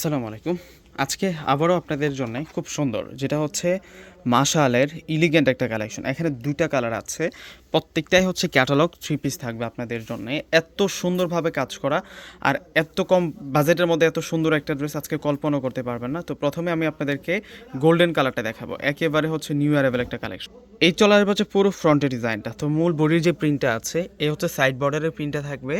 আসসালামু আলাইকুম। আজকে আবারও আপনাদের জন্য খুব সুন্দর যেটা হচ্ছে মাশালের ইলিগেন্ট একটা কালেকশন এখানে দুইটা কালার আছে। প্রত্যেকটাই হচ্ছে ক্যাটালগ থ্রি পিস থাকবে আপনাদের জন্য। এত সুন্দরভাবে কাজ করা আর এত কম বাজেটের মধ্যে এত সুন্দর একটা ড্রেস আজকে কল্পনা করতে পারবেন না। তো প্রথমে আমি আপনাদেরকে গোল্ডেন কালারটা দেখাবো। একেবারে হচ্ছে নিউ অ্যারাইভেল একটা কালেকশন এই চলার হচ্ছে পুরো ফ্রন্টের ডিজাইনটা তো মূল বডির যে প্রিন্টটা আছে এই হচ্ছে সাইড বর্ডারের প্রিন্টটা থাকবে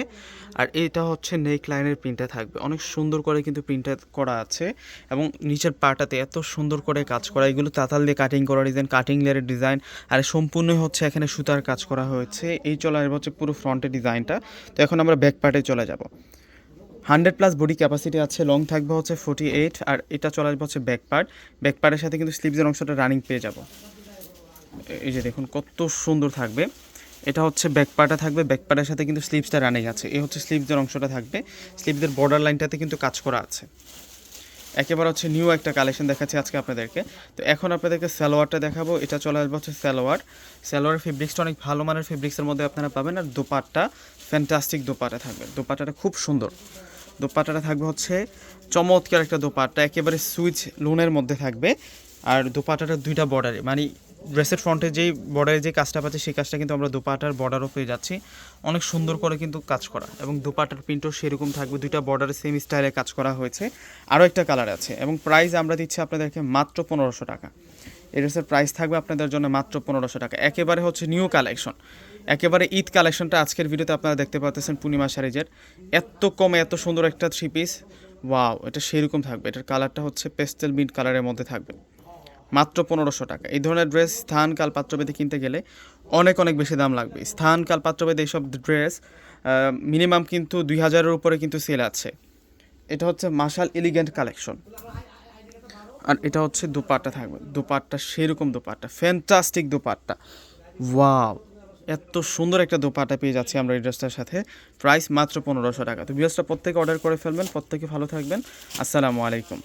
আর এটা হচ্ছে নেক লাইনের প্রিন্টটা থাকবে। অনেক সুন্দর করে কিন্তু প্রিন্টটা করা আছে এবং নিচের পাটাতে এত সুন্দর করে কাজ করা। এগুলো তাতাল দিয়ে কাটিং করা ডিজাইন কাটিং লেয়ারের ডিজাইন আর সম্পূর্ণই হচ্ছে এখানে সুতার কাজ করা হয়েছে। এই চলার হচ্ছে পুরো ফ্রন্টের ডিজাইনটা তো এখন আমরা ব্যাক পার্টে চলে যাব। হান্ড্রেড প্লাস বডি ক্যাপাসিটি আছে লং থাকবে হচ্ছে ফোর্টি এইট আর এটা চলে আসবে হচ্ছে ব্যাক পার্ট ব্যাক পার্টের সাথে কিন্তু স্লিভসের অংশটা রানিং পেয়ে যাব। এই যে দেখুন, কত সুন্দর থাকবে। এটা হচ্ছে ব্যাক পার্টটা থাকবে। ব্যাক পার্টের সাথে কিন্তু স্লিপসটা রানিং আছে। এই হচ্ছে স্লিভসের অংশটা থাকবে। স্লিভসের বর্ডার লাইনটাতে কিন্তু কাজ করা আছে। একেবারে হচ্ছে নিউ একটা কালেকশন দেখাচ্ছি আজকে আপনাদেরকে। তো এখন আপনাদেরকে সালোয়ারটা দেখাবো। এটা চলে আসবে হচ্ছে সালোয়ার। সালোয়ার ফেব্রিক্সটা অনেক ভালো মানের ফেব্রিক্সের মধ্যে আপনারা পাবেন আর দোপাট্টা ফ্যান্টাস্টিক দোপাটা থাকবে। দোপাটাটা খুব সুন্দর। দোপাটাটা থাকবে হচ্ছে চমৎকার একটা দোপাট্টা, একেবারে সুইচ লোনের মধ্যে থাকবে। আর দোপাটাটা দুইটা বর্ডারে মানে ড্রেসের ফ্রন্টে যেই বর্ডারে যে কাজটা পাচ্ছে, সেই কাজটা কিন্তু আমরা দুপাটার বর্ডারও পেয়ে যাচ্ছি। অনেক সুন্দর করে কিন্তু কাজ করা এবং দুপাটার প্রিন্টও সেরকম থাকবে। দুইটা বর্ডারে সেম স্টাইলে কাজ করা হয়েছে। আরও একটা কালার আছে এবং প্রাইস আমরা দিচ্ছি আপনাদেরকে মাত্র পনেরোশো টাকা। এই ড্রেসের প্রাইস থাকবে আপনাদের জন্য মাত্র পনেরোশো টাকা। একেবারে হচ্ছে নিউ কালেকশন একেবারে ঈদ কালেকশনটা আজকের ভিডিওতে আপনারা দেখতে পাচ্ছেন পূর্ণিমা সারিজের এত কমে এত সুন্দর একটা থ্রি পিস ওয়াও এটা সেরকম থাকবে। এটার কালারটা হচ্ছে পেস্টেল মিন্ট কালারের মধ্যে থাকবে। মাত্র পনেরোশো টাকা। এই ধরনের ড্রেস স্থান কাল পাত্রভেদে কিনতে গেলে অনেক অনেক বেশি দাম লাগবে। স্থান কাল পাত্রভেদে এইসব ড্রেস মিনিমাম কিন্তু দুই হাজারের উপরে কিন্তু সেল আছে। এটা হচ্ছে মাশাল এলিগেন্ট কালেকশন আর এটা হচ্ছে দুপাট্টা থাকবে। দুপাট্টা সেরকম দুপাট্টা। ফ্যান্টাস্টিক দুপাট্টা। ওয়াও এত সুন্দর একটা দোপাটা পেয়ে যাচ্ছি আমরা এই ড্রেসটার সাথে। প্রাইস মাত্র পনেরোশো টাকা। তো বিয়াসটা প্রত্যেকে অর্ডার করে ফেলবেন, প্রত্যেকে ভালো থাকবেন। আসসালামু আলাইকুম।